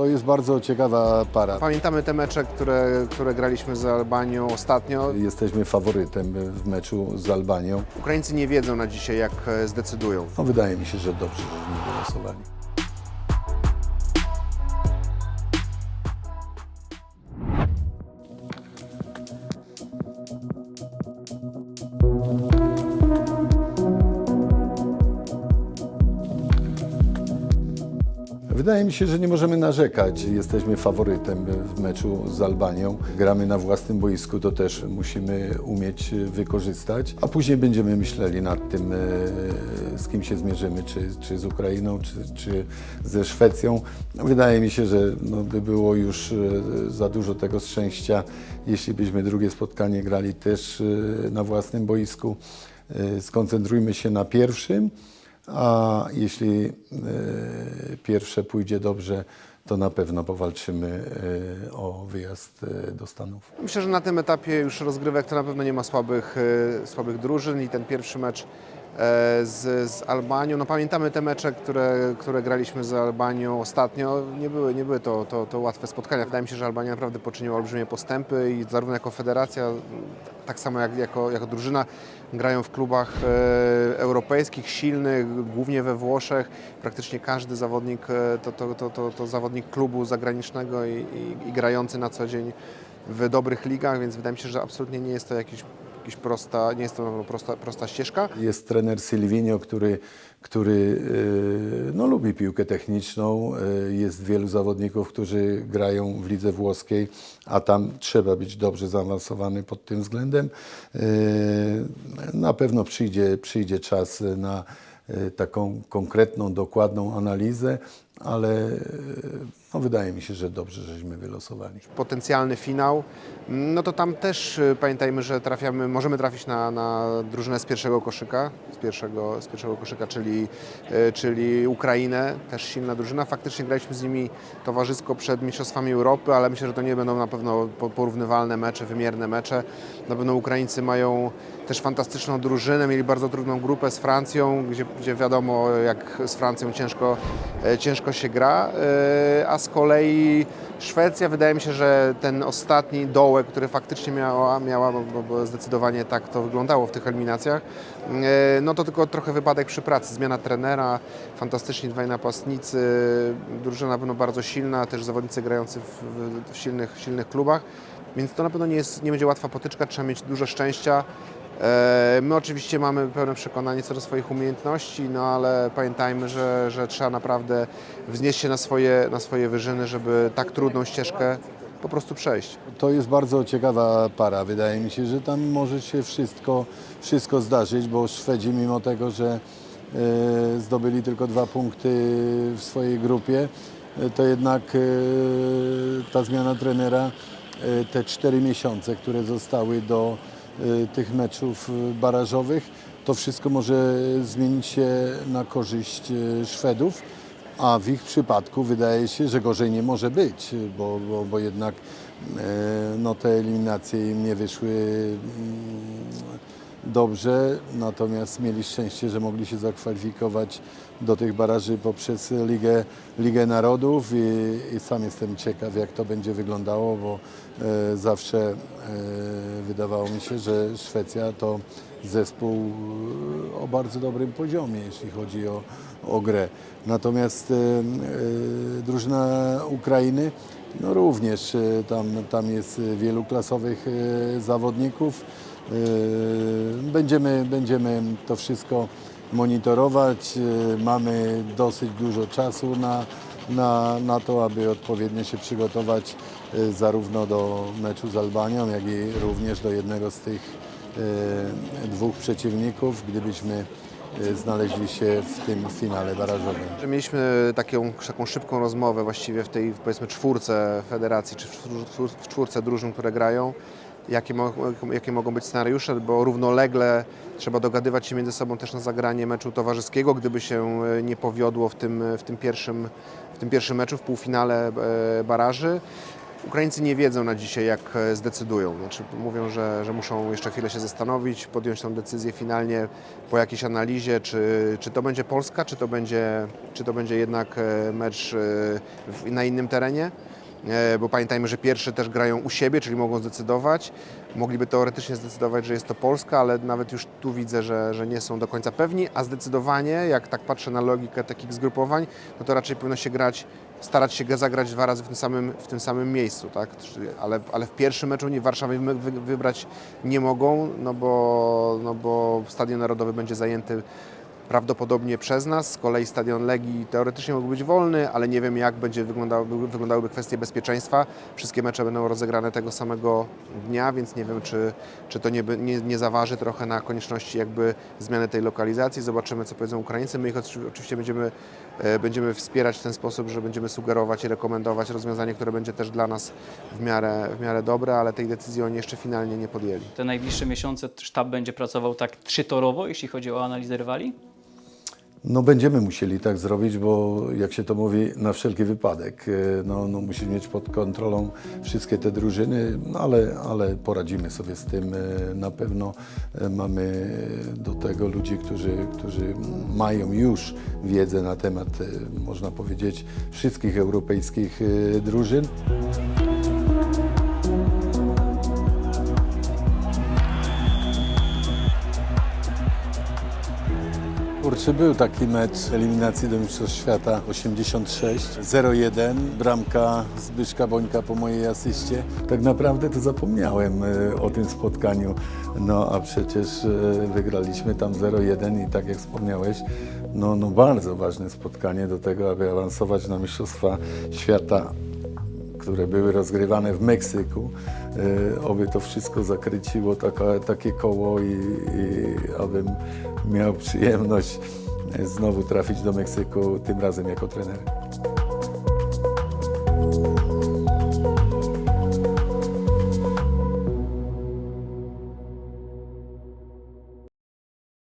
To jest bardzo ciekawa para. Pamiętamy te mecze, które, które graliśmy z Albanią ostatnio. Jesteśmy faworytem w meczu z Albanią. Ukraińcy nie wiedzą na dzisiaj, jak e, zdecydują. No, wydaje mi się, że dobrze, żeśmy wylosowali. Wydaje mi się, że nie możemy narzekać. Jesteśmy faworytem w meczu z Albanią. Gramy na własnym boisku, to też musimy umieć wykorzystać, a później będziemy myśleli nad tym, e, z kim się zmierzymy, czy, czy z Ukrainą, czy, czy ze Szwecją. Wydaje mi się, że no, by było już e, za dużo tego szczęścia, jeśli byśmy drugie spotkanie grali też e, na własnym boisku. Skoncentrujmy się na pierwszym. A jeśli e, pierwsze pójdzie dobrze, to na pewno powalczymy e, o wyjazd e, do Stanów. Myślę, że na tym etapie już rozgrywek to na pewno nie ma słabych, słabych drużyn i ten pierwszy mecz z, z Albanią. No pamiętamy te mecze, które, które graliśmy z Albanią ostatnio. Nie były, nie były to, to, to łatwe spotkania. Wydaje mi się, że Albania naprawdę poczyniła olbrzymie postępy i zarówno jako federacja, tak samo jak jako, jako drużyna grają w klubach e, europejskich, silnych, głównie we Włoszech. Praktycznie każdy zawodnik e, to, to, to, to, to zawodnik klubu zagranicznego i, i, i grający na co dzień w dobrych ligach, więc wydaje mi się, że absolutnie nie jest to jakiś, jakiś prosta, nie jest to prosta, prosta ścieżka. Jest trener Silvino, który, który e, no, lubi piłkę techniczną. E, Jest wielu zawodników, którzy grają w lidze włoskiej, a tam trzeba być dobrze zaawansowany pod tym względem. E, Na pewno przyjdzie, przyjdzie czas na taką konkretną, dokładną analizę, ale no, wydaje mi się, że dobrze, żeśmy wylosowali. Potencjalny finał, no to tam też y, pamiętajmy, że trafiamy, możemy trafić na, na drużynę z pierwszego koszyka, z pierwszego, z pierwszego koszyka, czyli, y, czyli Ukrainę, też silna drużyna. Faktycznie graliśmy z nimi towarzysko przed Mistrzostwami Europy, ale myślę, że to nie będą na pewno po- porównywalne mecze, wymierne mecze. Na pewno Ukraińcy mają też fantastyczną drużynę, mieli bardzo trudną grupę z Francją, gdzie, gdzie wiadomo jak z Francją ciężko, e, ciężko się gra, e, a z kolei Szwecja, wydaje mi się, że ten ostatni dołek, który faktycznie miała, miała bo, bo- zdecydowanie tak to wyglądało w tych eliminacjach, e, no to tylko trochę wypadek przy pracy, zmiana trenera, fantastyczni dwaj napastnicy, drużyna na pewno bardzo silna, też zawodnicy grający w, w, w silnych, silnych klubach, więc to na pewno nie, jest, nie będzie łatwa potyczka, trzeba mieć dużo szczęścia. E, My oczywiście mamy pełne przekonanie co do swoich umiejętności, no ale pamiętajmy, że, że trzeba naprawdę wznieść się na swoje, na swoje wyżyny, żeby tak trudną ścieżkę po prostu przejść. To jest bardzo ciekawa para. Wydaje mi się, że tam może się wszystko, wszystko zdarzyć, bo Szwedzi mimo tego, że e, zdobyli tylko dwa punkty w swojej grupie, e, to jednak ta zmiana trenera, te cztery miesiące, które zostały do tych meczów e, barażowych, to wszystko może zmienić się na korzyść e, Szwedów. A w ich przypadku wydaje się, że gorzej nie może być, bo, bo, bo jednak no, te eliminacje im nie wyszły mm, dobrze, natomiast mieli szczęście, że mogli się zakwalifikować do tych baraży poprzez Ligę, Ligę Narodów i, i sam jestem ciekaw, jak to będzie wyglądało, bo e, zawsze e, wydawało mi się, że Szwecja to zespół e, o bardzo dobrym poziomie, jeśli chodzi o, o grę. Natomiast e, e, drużyna Ukrainy no również e, tam, tam jest wielu klasowych e, zawodników. E, Będziemy, będziemy to wszystko monitorować. E, Mamy dosyć dużo czasu na, na, na to, aby odpowiednio się przygotować e, zarówno do meczu z Albanią, jak i również do jednego z tych dwóch przeciwników, gdybyśmy znaleźli się w tym finale barażowym. Mieliśmy taką, taką szybką rozmowę właściwie w tej powiedzmy czwórce federacji, czy w czwórce drużyn, które grają, jakie, mo, jakie mogą być scenariusze, bo równolegle trzeba dogadywać się między sobą też na zagranie meczu towarzyskiego, gdyby się e, nie powiodło w tym, w tym, pierwszym, w tym pierwszym meczu, w półfinale e, baraży. Ukraińcy nie wiedzą na dzisiaj, jak e, zdecydują. Znaczy, mówią, że, że muszą jeszcze chwilę się zastanowić, podjąć tą decyzję finalnie po jakiejś analizie, czy, czy to będzie Polska, czy to będzie, czy to będzie jednak mecz na innym terenie. E, Bo pamiętajmy, że pierwsze też grają u siebie, czyli mogą zdecydować. Mogliby teoretycznie zdecydować, że jest to Polska, ale nawet już tu widzę, że, że nie są do końca pewni, a zdecydowanie, jak tak patrzę na logikę takich zgrupowań, no to raczej powinno się grać, starać się zagrać dwa razy w tym samym, w tym samym miejscu, tak? Ale, ale w pierwszym meczu nie Warszawy wy, wy, wybrać nie mogą, no bo, no bo Stadion Narodowy będzie zajęty prawdopodobnie przez nas. Z kolei stadion Legii teoretycznie mógł być wolny, ale nie wiem jak będzie wyglądały, wyglądałyby kwestie bezpieczeństwa. Wszystkie mecze będą rozegrane tego samego dnia, więc nie wiem czy, czy to nie, nie, nie zaważy trochę na konieczności jakby zmiany tej lokalizacji. Zobaczymy co powiedzą Ukraińcy. My ich oczy- oczywiście będziemy, e, będziemy wspierać w ten sposób, że będziemy sugerować i rekomendować rozwiązanie, które będzie też dla nas w miarę, w miarę dobre, ale tej decyzji oni jeszcze finalnie nie podjęli. Te najbliższe miesiące sztab będzie pracował tak trzytorowo, jeśli chodzi o analizę rywali? No będziemy musieli tak zrobić, bo jak się to mówi, na wszelki wypadek. E, No, no musimy mieć pod kontrolą wszystkie te drużyny, no ale, ale poradzimy sobie z tym. E, Na pewno e, mamy do tego ludzi, którzy, którzy mają już wiedzę na temat, można powiedzieć, wszystkich europejskich drużyn. Kurczę, był taki mecz eliminacji do Mistrzostw Świata 86, 0-1, bramka Zbyszka Bońka po mojej asyście. Tak naprawdę to zapomniałem e, o tym spotkaniu, no a przecież e, wygraliśmy tam 0-1 i tak jak wspomniałeś, no, no bardzo ważne spotkanie do tego, aby awansować na Mistrzostwa Świata które były rozgrywane w Meksyku. E, Oby to wszystko zakryciło taka, takie koło i, i abym miał przyjemność e, znowu trafić do Meksyku, tym razem jako trener.